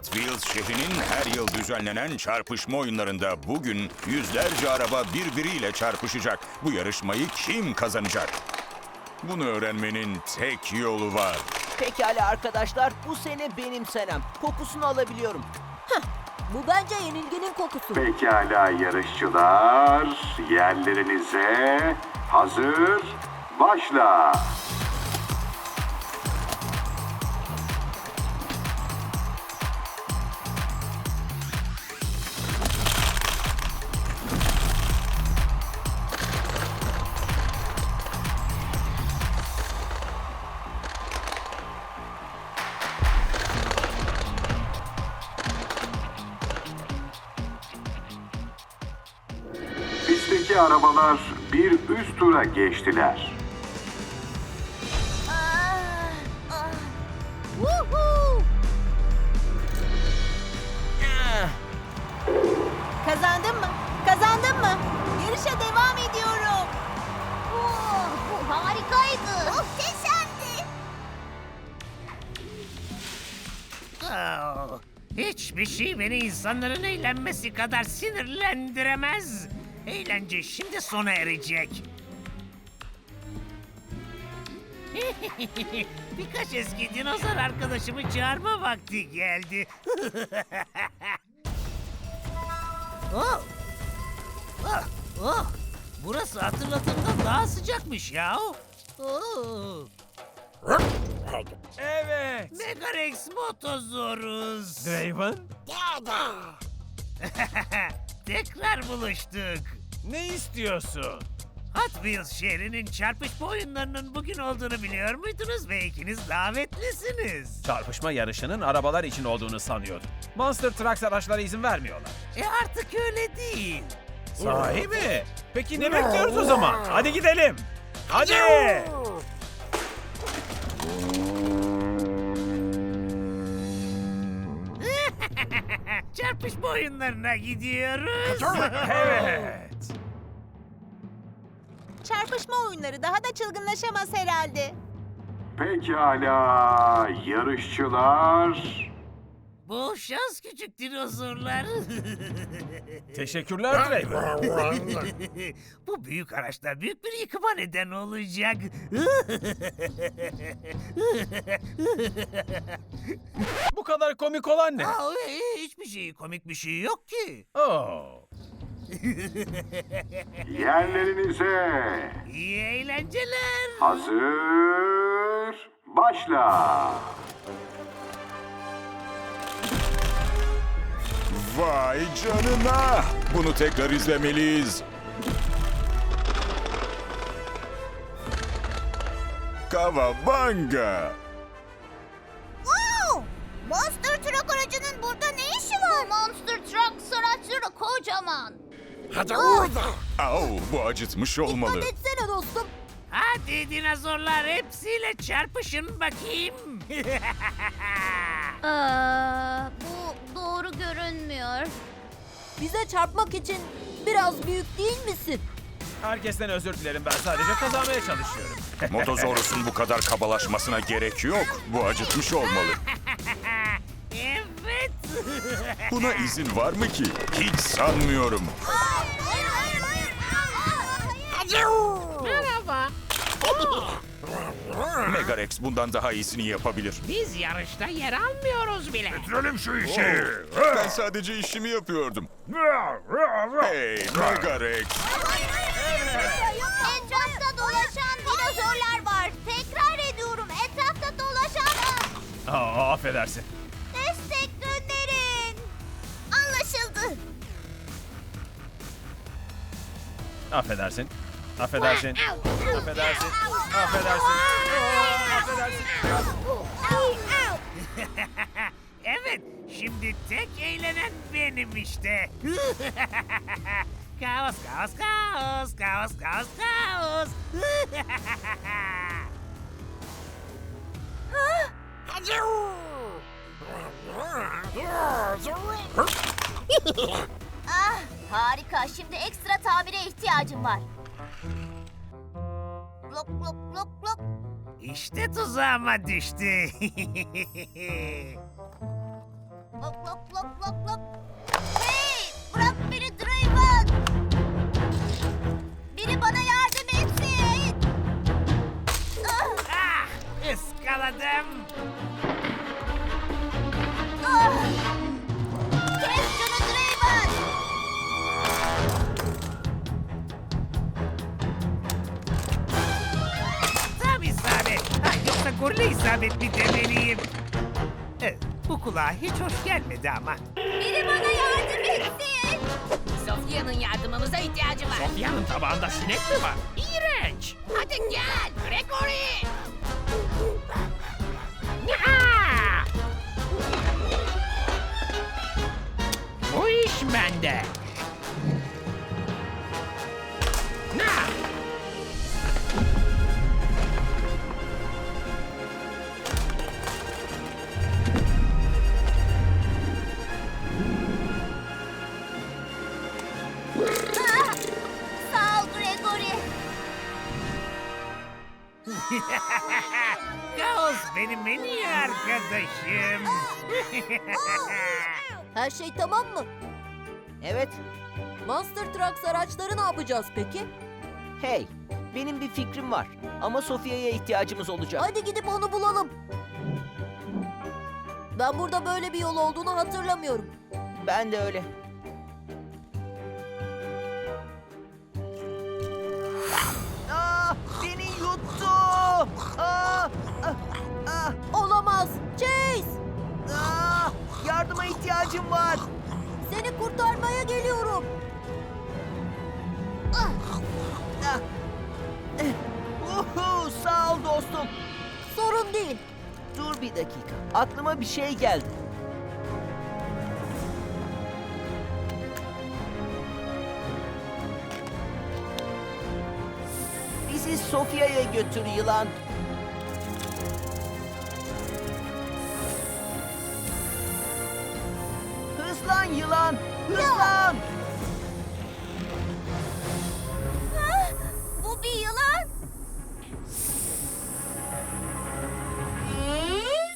Hot Wheels şehrinin her yıl düzenlenen çarpışma oyunlarında bugün yüzlerce araba birbiriyle çarpışacak. Bu yarışmayı kim kazanacak? Bunu öğrenmenin tek yolu var. Pekala arkadaşlar, bu sene benim senem. Kokusunu alabiliyorum. Bu bence yenilginin kokusu. Pekala yarışçılar, yerlerinize hazır, başla. Pistteki arabalar bir üst tura geçtiler. Woohoo! Kazandın mı? Kazandın mı? Yarışa devam ediyorum. bu harikaydı. Muhteşemdi. Oh, hiçbir şey beni insanların eğlenmesi kadar sinirlendiremez. Eğlence şimdi sona erecek. Birkaç eski dinozor arkadaşımı çağırma vakti geldi. oh. Oh, oh. Burası hatırladığımdan daha sıcakmış ya. Oh. Evet. Megarex Motozoruz. Draven, Tekrar buluştuk. Ne istiyorsun? Hot Wheels şehrinin çarpışma oyunlarının bugün olduğunu biliyor muydunuz ve ikiniz davetlisiniz. Çarpışma yarışının arabalar için olduğunu sanıyordum. Monster Trucks araçlara izin vermiyorlar. E artık öyle değil. Sahi mi? Peki ne bekliyoruz o zaman? Hadi gidelim. Hadi. Çarpışma oyunlarına gidiyoruz. Evet. Çarpışma oyunları daha da çılgınlaşamaz herhalde. Pekala yarışçılar, Bol şans küçük dinozorlar. Teşekkürler Draven. Bu büyük araçlar büyük bir yıkıma neden olacak. Bu kadar komik olan ne? Aa, e, hiçbir şey komik bir şey yok ki. Oh. yerlerinize İyi eğlenceler. hazır, başla. Vay canına! Bunu tekrar izlemeliyiz. Kavabanga! Wow! Monster Truck aracının burada ne işi var? Monster Truck araçları kocaman. Au, bu acıtmış olmalı. etsene dostum. Hadi dinozorlar hepsiyle çarpışın bakayım. Aa, bu doğru görünmüyor. Bize çarpmak için biraz büyük değil misin? Herkesten özür dilerim ben sadece kazanmaya çalışıyorum. Motozorus'un bu kadar kabalaşmasına gerek yok. Bu acıtmış olmalı. evet. Buna izin var mı ki? Hiç sanmıyorum. Hayır, hayır, hayır. Merhaba. Megarex bundan daha iyisini yapabilir. Biz yarışta yer almıyoruz bile. Ben sadece işimi yapıyordum. Hey Megarex! Etrafta dolaşan dinozorlar var. Tekrar ediyorum. Etrafta dolaşan... Aa, affedersin. Destek gönderin. Anlaşıldı. Affedersin. Affedersin. Affedersin. Affedersin. Affedersin. Evet, şimdi tek eğlenen benim işte. kaos, kaos, kaos, kaos, kaos, kaos. Ah, harika. Şimdi ekstra tamire ihtiyacım var. Blok blok blok blok. işte tuzağıma düştü. Lok lok lok lok lok. Hey! Bırak beni Draven! Biri bana yardım etsin! Ah! Ah! Iskaladım. Gorile isabet mi demeliyim? Eh, bu kulağa hiç hoş gelmedi ama. Biri bana yardım etsin! Sofya'nın yardımımıza ihtiyacı var. Sofya'nın tabağında sinek mi var? İğrenç. Hadi gel Gregory. Aa! Bu iş bende. Benim en iyi arkadaşım. Her şey tamam mı? Evet. Monster Trucks araçları ne yapacağız peki? Hey, benim bir fikrim var. Ama Sofya'ya ihtiyacımız olacak. Hadi gidip onu bulalım. Ben burada böyle bir yol olduğunu hatırlamıyorum. Ben de öyle. Aa, beni yuttu. Aa, ah, ah, Olamaz. Chase! ah, yardıma ihtiyacım var. Seni kurtarmaya geliyorum. Ah, eh, uhu, sağ ol dostum. Sorun değil. Dur bir dakika. Aklıma bir şey geldi. Bizi Sofya'ya götür yılan. Hızlan yılan, hızlan. Ah! Bu bir yılan.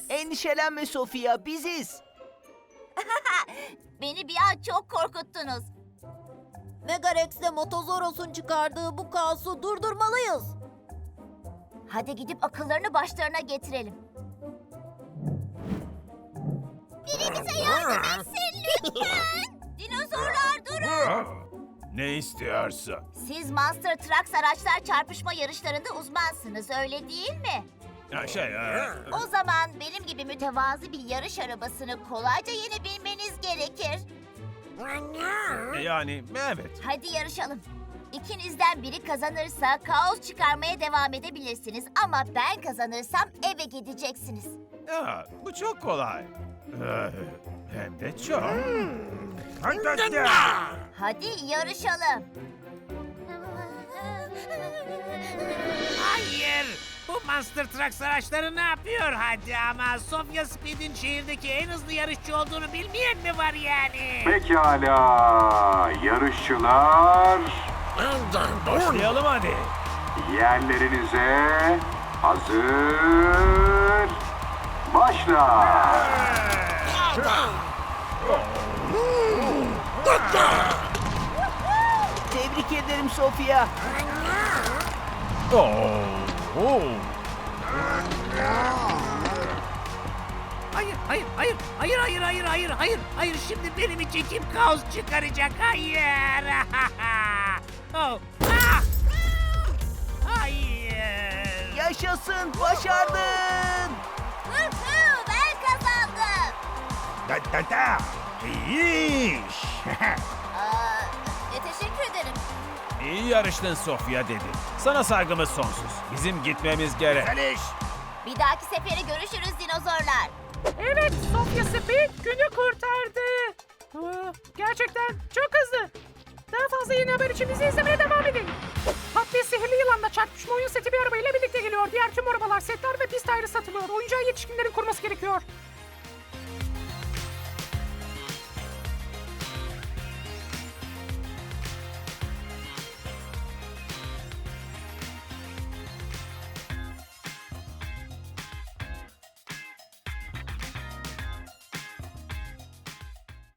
Endişelenme Sofya, biziz. Beni bir an çok korkuttunuz. Megarex'le Motozoros'un çıkardığı bu kaosu durdurmalıyız. Hadi gidip akıllarını başlarına getirelim. Biri bize yardım etsin lütfen. Dinozorlar durun. Ne istiyorsun? Siz Monster Trucks araçlar çarpışma yarışlarında uzmansınız öyle değil mi? Ya şey, e, O zaman benim gibi mütevazı bir yarış arabasını kolayca yenebilmeniz gerekir. yani evet. Hadi yarışalım. İkinizden biri kazanırsa kaos çıkarmaya devam edebilirsiniz ama ben kazanırsam eve gideceksiniz. Ya, bu çok kolay. Ee, Hem de çok. Hadi yarışalım. Hayır. Bu Monster Trucks araçları ne yapıyor hadi ama Sofya Speed'in şehirdeki en hızlı yarışçı olduğunu bilmeyen mi var yani? Pekala yarışçılar Başlayalım hadi. yerlerinize hazır başla. Tebrik ederim Sofya. Oo, oo. Hayır, hayır, hayır, hayır, hayır, hayır, hayır, hayır, hayır. Şimdi benim için kim kaos çıkaracak? Hayır. oh. ah! Hayır. Yaşasın, başardın. Da da da. İyi iş. Aa, e, teşekkür ederim. İyi yarıştın Sofya dedi. Sana saygımız sonsuz. Bizim gitmemiz gerek. Bir dahaki sefere görüşürüz dinozorlar. Evet, Sofya Speed günü kurtardı. Aa, Gerçekten çok hızlı. Daha fazla yeni haber için bizi izlemeye devam edin. Tatlı Sihirli Yılan'da çarpışma oyun seti bir arabayla birlikte geliyor. Diğer tüm arabalar, setler ve pist ayrı satılıyor. Oyuncağı yetişkinlerin kurması gerekiyor.